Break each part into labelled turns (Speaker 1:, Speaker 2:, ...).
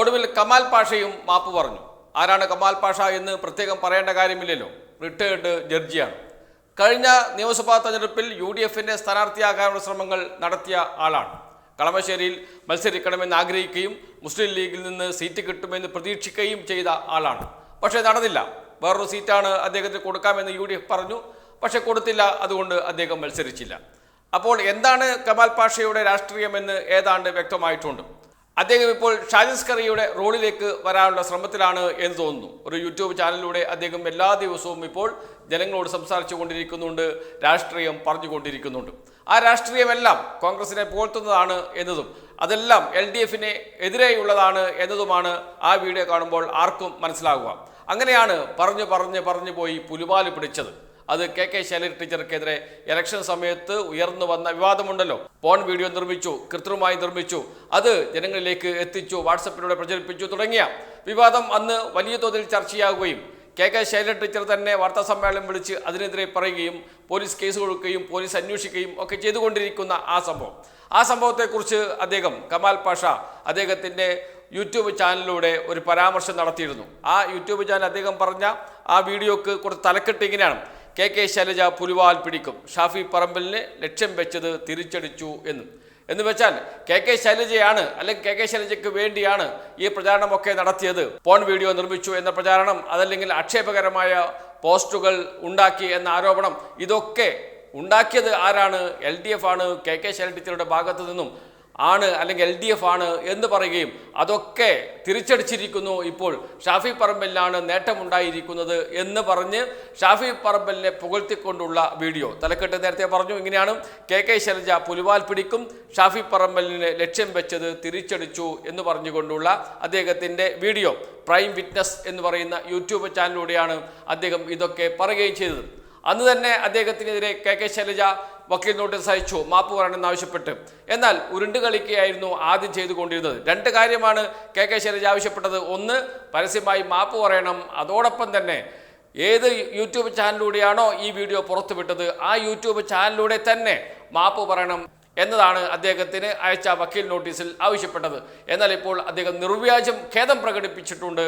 Speaker 1: ഒടുവിൽ കമാൽ പാഷയും മാപ്പ് പറഞ്ഞു. ആരാണ് കമാൽ പാഷ എന്ന് പ്രത്യേകം പറയേണ്ട കാര്യമില്ലല്ലോ. റിട്ടയേർഡ് ജഡ്ജിയാണ്. കഴിഞ്ഞ നിയമസഭാ തെരഞ്ഞെടുപ്പിൽ യു ഡി എഫിന്റെ സ്ഥാനാർത്ഥിയാകാനുള്ള ശ്രമങ്ങൾ നടത്തിയ ആളാണ്. കളമശ്ശേരിയിൽ മത്സരിക്കണമെന്ന് ആഗ്രഹിക്കുകയും മുസ്ലിം ലീഗിൽ നിന്ന് സീറ്റ് കിട്ടുമെന്ന് പ്രതീക്ഷിക്കുകയും ചെയ്ത ആളാണ്. പക്ഷേ നടന്നില്ല. വേറൊരു സീറ്റാണ് അദ്ദേഹത്തിന് കൊടുക്കാമെന്ന് യു ഡി എഫ് പറഞ്ഞു. പക്ഷേ കൊടുത്തില്ല. അതുകൊണ്ട് അദ്ദേഹം മത്സരിച്ചില്ല. അപ്പോൾ എന്താണ് കമാൽ പാഷയുടെ രാഷ്ട്രീയമെന്ന് ഏതാണ്ട് വ്യക്തമായിട്ടുണ്ട്. അദ്ദേഹം ഇപ്പോൾ ഷാജിസ് കറിയുടെ റോളിലേക്ക് വരാനുള്ള ശ്രമത്തിലാണ് എന്ന് തോന്നുന്നു. ഒരു യൂട്യൂബ് ചാനലിലൂടെ അദ്ദേഹം എല്ലാ ദിവസവും ഇപ്പോൾ ജനങ്ങളോട് സംസാരിച്ചു കൊണ്ടിരിക്കുന്നുണ്ട് രാഷ്ട്രീയം പറഞ്ഞുകൊണ്ടിരിക്കുന്നുണ്ട് ആ രാഷ്ട്രീയമെല്ലാം കോൺഗ്രസിനെ പുകഴ്ത്തുന്നതാണ് എന്നതും അതെല്ലാം എൽ ഡി എഫിനെ എതിരെയുള്ളതാണ് എന്നതുമാണ് ആ വീഡിയോ കാണുമ്പോൾ ആർക്കും മനസ്സിലാകുക. അങ്ങനെയാണ് പറഞ്ഞു പറഞ്ഞ് പറഞ്ഞു പോയി പുലിപാൽ പിടിച്ചത്. അത് കെ കെ ശൈലജ ടീച്ചർക്കെതിരെ ഇലക്ഷൻ സമയത്ത് ഉയർന്നു വന്ന വിവാദമുണ്ടല്ലോ. പോൺ വീഡിയോ നിർമ്മിച്ചു കൃത്രിമമായി നിർമ്മിച്ചു അത് ജനങ്ങളിലേക്ക് എത്തിച്ചു വാട്സപ്പിലൂടെ പ്രചരിപ്പിച്ചു തുടങ്ങിയ വിവാദം അന്ന് വലിയ തോതിൽ ചർച്ചയാകുകയും കെ കെ ശൈലജ ടീച്ചർ തന്നെ വാർത്താ സമ്മേളനം വിളിച്ച് അതിനെതിരെ പറയുകയും പോലീസ് കേസ് കൊടുക്കുകയും പോലീസ് അന്വേഷിക്കുകയും ഒക്കെ ചെയ്തുകൊണ്ടിരിക്കുന്ന ആ സംഭവം. ആ സംഭവത്തെക്കുറിച്ച് അദ്ദേഹം കമാൽ പാഷ അദ്ദേഹത്തിന്റെ യൂട്യൂബ് ചാനലിലൂടെ ഒരു പരാമർശം നടത്തിയിരുന്നു. ആ യൂട്യൂബ് ചാനൽ അദ്ദേഹം പറഞ്ഞ ആ വീഡിയോക്ക് കുറച്ച് തലക്കെട്ട് ഇങ്ങനെയാണ്. കെ കെ ശൈലജ പുലിവാൽ പിടിക്കും. ഷാഫി പറമ്പലിന് ലക്ഷ്യം വെച്ചത് തിരിച്ചടിച്ചു എന്നും. എന്ന് വെച്ചാൽ കെ കെ ശൈലജയാണ് അല്ലെങ്കിൽ കെ കെ ശൈലജയ്ക്ക് വേണ്ടിയാണ് ഈ പ്രചാരണമൊക്കെ നടത്തിയത്. പോൺ വീഡിയോ നിർമ്മിച്ചു എന്ന പ്രചാരണം അതല്ലെങ്കിൽ ആക്ഷേപകരമായ പോസ്റ്റുകൾ ഉണ്ടാക്കി എന്ന ആരോപണം ഇതൊക്കെ ഉണ്ടാക്കിയത് ആരാണ്? എൽ ഡി എഫ് ആണ്. കെ കെ ശൈലജയുടെ ഭാഗത്തു നിന്നും ആണ് അല്ലെങ്കിൽ എൽ ഡി എഫ് ആണ് എന്ന് പറയുകയും അതൊക്കെ തിരിച്ചടിച്ചിരിക്കുന്നു ഇപ്പോൾ ഷാഫി പറമ്പലിനാണ് നേട്ടമുണ്ടായിരിക്കുന്നത് എന്ന് പറഞ്ഞ് ഷാഫി പറമ്പലിനെ പുകഴ്ത്തിക്കൊണ്ടുള്ള വീഡിയോ. തലക്കെട്ട് നേരത്തെ പറഞ്ഞു ഇങ്ങനെയാണ് കെ കെ ശൈലജ പുലിവാൽ പിടിക്കും ഷാഫി പറമ്പലിനെ ലക്ഷ്യം വെച്ചത് തിരിച്ചടിച്ചു എന്ന് പറഞ്ഞുകൊണ്ടുള്ള അദ്ദേഹത്തിന്റെ വീഡിയോ. പ്രൈം വിറ്റ്നസ് എന്ന് പറയുന്ന യൂട്യൂബ് ചാനലിലൂടെയാണ് അദ്ദേഹം ഇതൊക്കെ പറയുകയും ചെയ്തത്. അന്ന് തന്നെ അദ്ദേഹത്തിനെതിരെ കെ കെ ശൈലജ വക്കീൽ നോട്ടീസ് അയച്ചു മാപ്പ് പറയണമെന്ന് ആവശ്യപ്പെട്ട്. എന്നാൽ ഉരുണ്ട് കളിക്കുകയായിരുന്നു ആദ്യം ചെയ്തുകൊണ്ടിരുന്നത്. രണ്ട് കാര്യമാണ് കെ കെ ശൈലജ ആവശ്യപ്പെട്ടത്. ഒന്ന് പരസ്യമായി മാപ്പ് പറയണം. അതോടൊപ്പം തന്നെ ഏത് യൂട്യൂബ് ചാനലിലൂടെയാണോ ഈ വീഡിയോ പുറത്തുവിട്ടത് ആ യൂട്യൂബ് ചാനലിലൂടെ തന്നെ മാപ്പ് പറയണം. എന്നതാണ് അദ്ദേഹത്തിന് അയച്ച വക്കീൽ നോട്ടീസിൽ ആവശ്യപ്പെട്ടത്. എന്നാൽ ഇപ്പോൾ അദ്ദേഹം നിർവ്യാജം ഖേദം പ്രകടിപ്പിച്ചിട്ടുണ്ട്.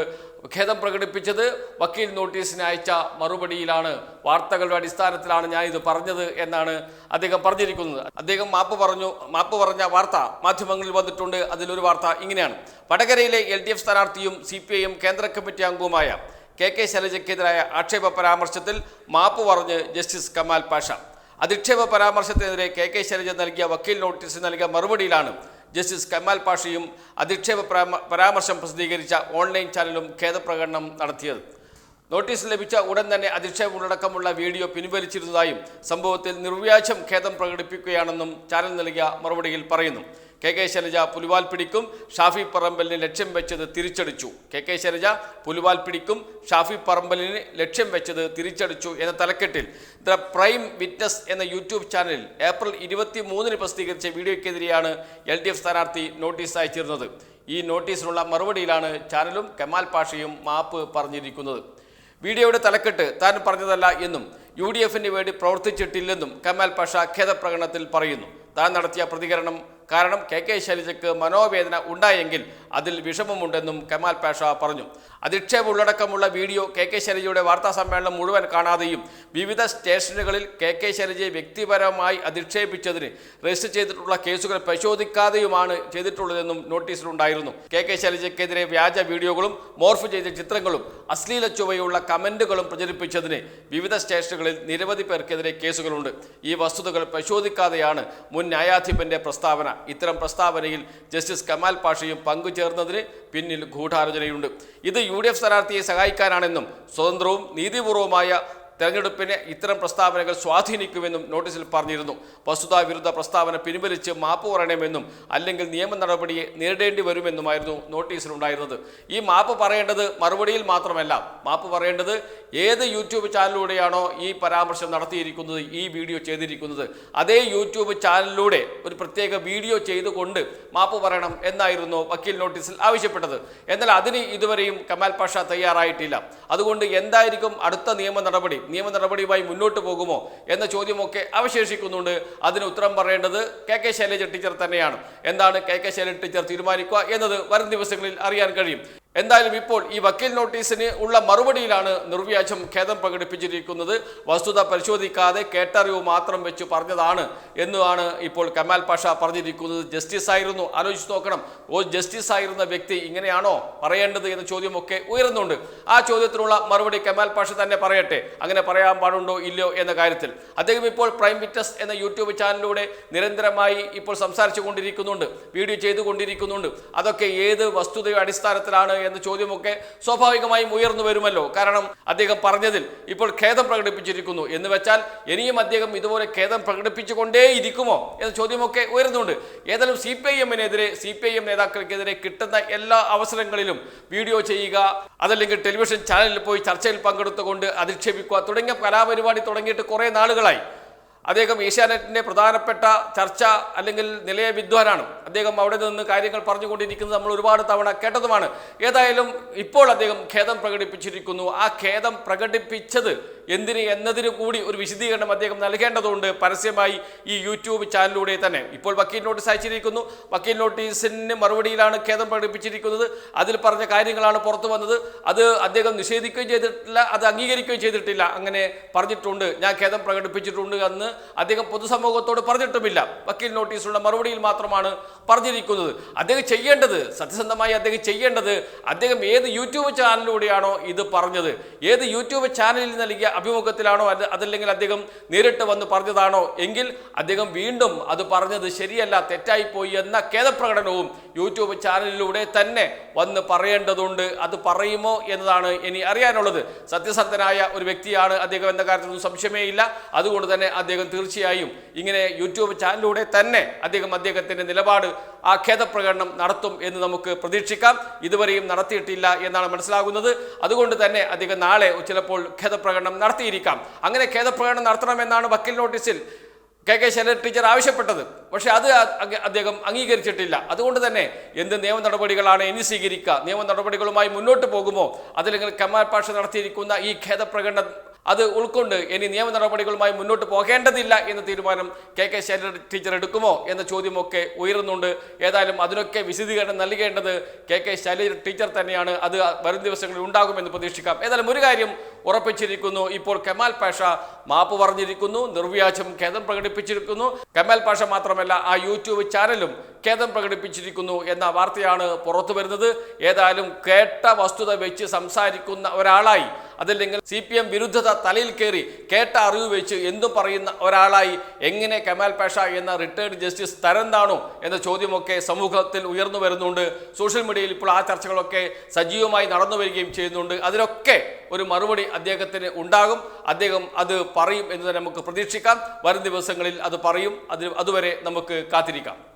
Speaker 1: ഖേദം പ്രകടിപ്പിച്ചത് വക്കീൽ നോട്ടീസിന് അയച്ച മറുപടിയിലാണ്. വാർത്തകളുടെ അടിസ്ഥാനത്തിലാണ് ഞാൻ ഇത് പറഞ്ഞത് എന്നാണ് അദ്ദേഹം പറഞ്ഞിരിക്കുന്നത്. അദ്ദേഹം മാപ്പ് പറഞ്ഞു മാപ്പ് പറഞ്ഞ വാർത്ത മാധ്യമങ്ങളിൽ വന്നിട്ടുണ്ട്. അതിലൊരു വാർത്ത ഇങ്ങനെയാണ്. വടകരയിലെ എൽ ഡി എഫ് സ്ഥാനാർത്ഥിയും സി പി ഐ എം കേന്ദ്ര കമ്മിറ്റി അംഗവുമായ കെ കെ ശൈലജയ്ക്കെതിരായ ആക്ഷേപ പരാമർശത്തിൽ മാപ്പ് പറഞ്ഞ് ജസ്റ്റിസ് കമാൽ പാഷ. അധിക്ഷേപ പരാമർശത്തിനെതിരെ കെ കെ ശൈലജ നൽകിയ വക്കീൽ നോട്ടീസ് നൽകിയ മറുപടിയിലാണ് ജസ്റ്റിസ് കമാൽ പാഷയും അധിക്ഷേപ പരാമർശം പ്രസിദ്ധീകരിച്ച ഓൺലൈൻ ചാനലും ഖേദപ്രകടനം നടത്തിയത്. നോട്ടീസ് ലഭിച്ച ഉടൻ തന്നെ അധിക്ഷേപം ഉള്ളടക്കമുള്ള വീഡിയോ പിൻവലിച്ചിരുന്നതായും സംഭവത്തിൽ നിർവ്യാജം ഖേദം പ്രകടിപ്പിക്കുകയാണെന്നും ചാനൽ നൽകിയ മറുപടിയിൽ പറയുന്നു. കെ കെ ശൈലജ പുലിവാൽ പിടിക്കും. ഷാഫി പറമ്പലിന് ലക്ഷ്യം വെച്ചത് തിരിച്ചടിച്ചു. കെ കെ ശൈലജ പുലിവാൽ പിടിക്കും. ഷാഫി പറമ്പലിന് ലക്ഷ്യം വെച്ചത് തിരിച്ചടിച്ചു എന്ന തലക്കെട്ടിൽ. ദ പ്രൈം വിറ്റ്നസ് എന്ന യൂട്യൂബ് ചാനലിൽ ഏപ്രിൽ ഇരുപത്തി മൂന്നിന് പ്രസിദ്ധീകരിച്ച വീഡിയോയ്ക്കെതിരെയാണ് എൽ ഡി എഫ് സ്ഥാനാർത്ഥി നോട്ടീസ് അയച്ചിരുന്നത് ഈ നോട്ടീസിനുള്ള മറുപടിയിലാണ് ചാനലും കമാൽ പാഷയും മാപ്പ് പറഞ്ഞിരിക്കുന്നത്. വീഡിയോയുടെ തലക്കെട്ട് താൻ പറഞ്ഞതല്ല എന്നും യു ഡി എഫിന് വേണ്ടി പ്രവർത്തിച്ചിട്ടില്ലെന്നും കമാൽ പാഷ ഖേദപ്രകടനത്തിൽ പറയുന്നു. താൻ നടത്തിയ പ്രതികരണം കാരണം കെ കെ ശൈലജയ്ക്ക് മനോവേദന ഉണ്ടായെങ്കിൽ അതിൽ വിഷമമുണ്ടെന്നും കമാൽ പാഷ പറഞ്ഞു. അധിക്ഷേപ ഉള്ളടക്കമുള്ള വീഡിയോ കെ കെ ശൈലജയുടെ വാർത്താ സമ്മേളനം മുഴുവൻ കാണാതെയും വിവിധ സ്റ്റേഷനുകളിൽ കെ കെ ശൈലജയെ വ്യക്തിപരമായി അധിക്ഷേപിച്ചതിന് രജിസ്റ്റർ ചെയ്തിട്ടുള്ള കേസുകൾ പരിശോധിക്കാതെയുമാണ് ചെയ്തിട്ടുള്ളതെന്നും നോട്ടീസിലുണ്ടായിരുന്നു. കെ കെ ശൈലജയ്ക്കെതിരെ വ്യാജ വീഡിയോകളും മോർഫ് ചെയ്ത ചിത്രങ്ങളും അശ്ലീല ചുവയുള്ള കമന്റുകളും പ്രചരിപ്പിച്ചതിന് വിവിധ സ്റ്റേഷനുകളിൽ നിരവധി പേർക്കെതിരെ കേസുകളുണ്ട്. ഈ വസ്തുതകൾ പരിശോധിക്കാതെയാണ് മുൻ ന്യായാധിപന്റെ പ്രസ്താവന. ഇത്തരം പ്രസ്താവനയിൽ ജസ്റ്റിസ് കമാൽ പാഷയും പങ്കുചേർന്നതിന് പിന്നിൽ ഗൂഢാലോചനയുണ്ട്. ഇത് യു ഡി എഫ് സ്ഥാനാർത്ഥിയെ സഹായിക്കാനാണെന്നും സ്വതന്ത്രവും നീതിപൂർവമായ തെരഞ്ഞെടുപ്പിനെ ഇത്തരം പ്രസ്താവനകൾ സ്വാധീനിക്കുമെന്നും നോട്ടീസിൽ പറഞ്ഞിരുന്നു. വസ്തുതാ വിരുദ്ധ പ്രസ്താവന പിൻവലിച്ച് മാപ്പ് പറയണമെന്നും അല്ലെങ്കിൽ നിയമ നടപടിയെ നേരിടേണ്ടി വരുമെന്നുമായിരുന്നു നോട്ടീസിലുണ്ടായിരുന്നത്. ഈ മാപ്പ് പറയേണ്ടത് മറുപടിയിൽ മാത്രമല്ല മാപ്പ് പറയേണ്ടത് ഏത് യൂട്യൂബ് ചാനലിലൂടെയാണോ ഈ പരാമർശം നടത്തിയിരിക്കുന്നത് ഈ വീഡിയോ ചെയ്തിരിക്കുന്നത്. അതേ യൂട്യൂബ് ചാനലിലൂടെ ഒരു പ്രത്യേക വീഡിയോ ചെയ്തുകൊണ്ട് മാപ്പ് പറയണം എന്നായിരുന്നു വക്കീൽ നോട്ടീസിൽ ആവശ്യപ്പെട്ടത്. എന്നാൽ അതിന് ഇതുവരെയും കമാൽ പാഷ തയ്യാറായിട്ടില്ല. അതുകൊണ്ട് എന്തായിരിക്കും അടുത്ത നിയമ നടപടി? നിയമ നടപടിയുമായി മുന്നോട്ട് പോകുമോ എന്ന ചോദ്യമൊക്കെ അവശേഷിക്കുന്നുണ്ട്. അതിന് ഉത്തരം പറയേണ്ടത് കെ കെ ശൈലജ ടീച്ചർ തന്നെയാണ്. എന്താണ് കെ കെ ശൈലജ ടീച്ചർ തീരുമാനിക്കുക എന്നത് വരും ദിവസങ്ങളിൽ അറിയാൻ കഴിയും. എന്തായാലും ഇപ്പോൾ ഈ വക്കീൽ നോട്ടീസിന് ഉള്ള മറുപടിയിലാണ് നിർവ്യാജം ഖേദം പ്രകടിപ്പിച്ചിരിക്കുന്നത്. വസ്തുത പരിശോധിക്കാതെ കേട്ടറിവ് മാത്രം വെച്ച് പറഞ്ഞതാണ് എന്നുമാണ് ഇപ്പോൾ കമാൽ പാഷ പറഞ്ഞിരിക്കുന്നത്. ജസ്റ്റിസ് ആയിരുന്നു. ആലോചിച്ച് നോക്കണം. ഓ ജസ്റ്റിസ് ആയിരുന്ന വ്യക്തി ഇങ്ങനെയാണോ പറയേണ്ടത് എന്ന ചോദ്യമൊക്കെ ഉയരുന്നുണ്ട്. ആ ചോദ്യത്തിനുള്ള മറുപടി കമാൽ പാഷ തന്നെ പറയട്ടെ. അങ്ങനെ പറയാൻ പാടുണ്ടോ ഇല്ലയോ എന്ന കാര്യത്തിൽ. അദ്ദേഹം ഇപ്പോൾ പ്രൈം വിറ്റസ് എന്ന യൂട്യൂബ് ചാനലിലൂടെ നിരന്തരമായി ഇപ്പോൾ സംസാരിച്ചു കൊണ്ടിരിക്കുന്നുണ്ട് വീഡിയോ ചെയ്തുകൊണ്ടിരിക്കുന്നുണ്ട്. അതൊക്കെ ഏത് വസ്തുതയുടെ അടിസ്ഥാനത്തിലാണ് എന്ന ചോദ്യമൊക്കെ സ്വാഭാവികമായും ഉയർന്നു വരുമല്ലോ. കാരണം അദ്ദേഹം പറഞ്ഞതിൽ ഇപ്പോൾ ഖേദം പ്രകടിപ്പിച്ചിരിക്കുന്നു. എന്ന് വെച്ചാൽ ഇനിയും അദ്ദേഹം ഇതുപോലെ ഖേദം പ്രകടിപ്പിച്ചുകൊണ്ടേ ഇരിക്കുമോ എന്ന ചോദ്യമൊക്കെ ഉയർന്നുണ്ട്. ഏതായാലും സി പി ഐ എമ്മിനെതിരെ സി പി ഐ എം നേതാക്കൾക്കെതിരെ കിട്ടുന്ന എല്ലാ അവസരങ്ങളിലും വീഡിയോ ചെയ്യുക അതല്ലെങ്കിൽ ടെലിവിഷൻ ചാനലിൽ പോയി ചർച്ചയിൽ പങ്കെടുത്തുകൊണ്ട് അധിക്ഷേപിക്കുക തുടങ്ങിയ കലാപരിപാടി തുടങ്ങിയിട്ട് കുറേ നാളുകളായി. അദ്ദേഹം ഏഷ്യാനെറ്റിന്റെ പ്രധാനപ്പെട്ട ചർച്ച അല്ലെങ്കിൽ നിലയ വിദ്വാനാണ്. അദ്ദേഹം അവിടെ നിന്ന് കാര്യങ്ങൾ പറഞ്ഞുകൊണ്ടിരിക്കുന്നത് നമ്മൾ ഒരുപാട് തവണ കേട്ടതുമാണ്. ഏതായാലും ഇപ്പോൾ അദ്ദേഹം ഖേദം പ്രകടിപ്പിച്ചിരിക്കുന്നു. ആ ഖേദം പ്രകടിപ്പിച്ചത് എന്തിന് എന്നതിന് കൂടി ഒരു വിശദീകരണം അദ്ദേഹം നൽകേണ്ടതുണ്ട് പരസ്യമായി ഈ യൂട്യൂബ് ചാനലിലൂടെ തന്നെ. ഇപ്പോൾ വക്കീൽ നോട്ടീസ് അയച്ചിരിക്കുന്നു. വക്കീൽ നോട്ടീസിന് മറുപടിയിലാണ് ഖേദം പ്രകടിപ്പിച്ചിരിക്കുന്നത്. അതിൽ പറഞ്ഞ കാര്യങ്ങളാണ് പുറത്തു വന്നത്. അത് അദ്ദേഹം നിഷേധിക്കുകയും ചെയ്തിട്ടില്ല അത് അംഗീകരിക്കുകയും ചെയ്തിട്ടില്ല. അങ്ങനെ പറഞ്ഞിട്ടുണ്ട്. ഞാൻ ഖേദം പ്രകടിപ്പിച്ചിട്ടുണ്ട് എന്ന് അദ്ദേഹം പൊതുസമൂഹത്തോട് പറഞ്ഞിട്ടുമില്ല. വക്കീൽ നോട്ടീസിലുള്ള മറുപടിയിൽ മാത്രമാണ് പറഞ്ഞിരിക്കുന്നത്. അദ്ദേഹം ചെയ്യേണ്ടത് സത്യസന്ധമായി അദ്ദേഹം ചെയ്യേണ്ടത് അദ്ദേഹം ഏത് യൂട്യൂബ് ചാനലിലൂടെയാണോ ഇത് പറഞ്ഞത്. ഏത് യൂട്യൂബ് ചാനലിൽ നൽകിയ അഭിമുഖത്തിലാണോ അത് അതല്ലെങ്കിൽ അദ്ദേഹം നേരിട്ട് വന്ന് പറഞ്ഞതാണോ? എങ്കിൽ അദ്ദേഹം വീണ്ടും അത് പറഞ്ഞത് ശരിയല്ല തെറ്റായിപ്പോയി എന്ന ഖേദപ്രകടനവും യൂട്യൂബ് ചാനലിലൂടെ തന്നെ വന്ന് പറയേണ്ടതുണ്ട്. അത് പറയുമോ എന്നതാണ് ഇനി അറിയാനുള്ളത്. സത്യസന്ധനായ ഒരു വ്യക്തിയാണ് അദ്ദേഹം എന്ന കാര്യത്തിലൊന്നും സംശയമേ ഇല്ല. അതുകൊണ്ട് തന്നെ അദ്ദേഹം തീർച്ചയായും ഇങ്ങനെ യൂട്യൂബ് ചാനലിലൂടെ തന്നെ അദ്ദേഹം അദ്ദേഹത്തിന്റെ നിലപാട് ആ ഖേദപ്രകടനം നടത്തും എന്ന് നമുക്ക് പ്രതീക്ഷിക്കാം. ഇതുവരെയും നടത്തിയിട്ടില്ല എന്നാണ് മനസ്സിലാകുന്നത്. അതുകൊണ്ട് തന്നെ അദ്ദേഹം നാളെ ചിലപ്പോൾ ഖേദപ്രകടനം നടത്തിയിരിക്കാം. അങ്ങനെ ഖേദപ്രകടനം നടത്തണമെന്നാണ് വക്കീൽ നോട്ടീസിൽ കെ കെ ശൈലജ ടീച്ചർ ആവശ്യപ്പെട്ടത്. പക്ഷേ അത് അദ്ദേഹം അംഗീകരിച്ചിട്ടില്ല. അതുകൊണ്ട് തന്നെ എന്ത് നിയമ നടപടികളാണ് ഇനി സ്വീകരിക്കുക? നിയമ നടപടികളുമായി മുന്നോട്ട് പോകുമോ? അതല്ലെങ്കിൽ കമാൽ പാഷ നടത്തിയിരിക്കുന്ന ഈ ഖേദപ്രകടനം അത് ഉൾക്കൊണ്ട് ഇനി നിയമ നടപടികളുമായി മുന്നോട്ട് പോകേണ്ടതില്ല എന്ന തീരുമാനം കെ കെ ശൈലജ ടീച്ചർ എടുക്കുമോ എന്ന ചോദ്യമൊക്കെ ഉയരുന്നുണ്ട്. ഏതായാലും അതിനൊക്കെ വിശദീകരണം നൽകേണ്ടത് കെ കെ ശൈലജ ടീച്ചർ തന്നെയാണ്. അത് വരും ദിവസങ്ങളിൽ ഉണ്ടാകുമെന്ന് പ്രതീക്ഷിക്കാം. ഏതായാലും ഒരു കാര്യം ഉറപ്പിച്ചിരിക്കുന്നു. ഇപ്പോൾ കമാൽ പാഷ മാപ്പ് പറഞ്ഞിരിക്കുന്നു. നിർവ്യാജം ഖേദം പ്രകടിപ്പിച്ചിരിക്കുന്നു. കമാൽ പാഷ മാത്രമല്ല ആ യൂട്യൂബ് ചാനലും ഖേദം പ്രകടിപ്പിച്ചിരിക്കുന്നു എന്ന വാർത്തയാണ് പുറത്തു വരുന്നത് ഏതായാലും കേട്ട വസ്തുത വെച്ച് സംസാരിക്കുന്ന ഒരാളായി അതല്ലെങ്കിൽ സി പി എം വിരുദ്ധത തലയിൽ കയറി കേട്ട അറിവ് വെച്ച് എന്തും പറയുന്ന ഒരാളായി എങ്ങനെ കമാൽ പാഷ എന്ന റിട്ടയർഡ് ജസ്റ്റിസ് തരം താണോ എന്ന ചോദ്യമൊക്കെ സമൂഹത്തിൽ ഉയർന്നു വരുന്നുണ്ട്. സോഷ്യൽ മീഡിയയിൽ ഇപ്പോൾ ആ ചർച്ചകളൊക്കെ സജീവമായി നടന്നു വരികയും ചെയ്യുന്നുണ്ട്. അതിനൊക്കെ ഒരു മറുപടി അദ്ദേഹത്തിന് ഉണ്ടാകും. അദ്ദേഹം അത് പറയും എന്ന് തന്നെ നമുക്ക് പ്രതീക്ഷിക്കാം. വരും ദിവസങ്ങളിൽ അത് പറയും. അതിന് അതുവരെ നമുക്ക് കാത്തിരിക്കാം.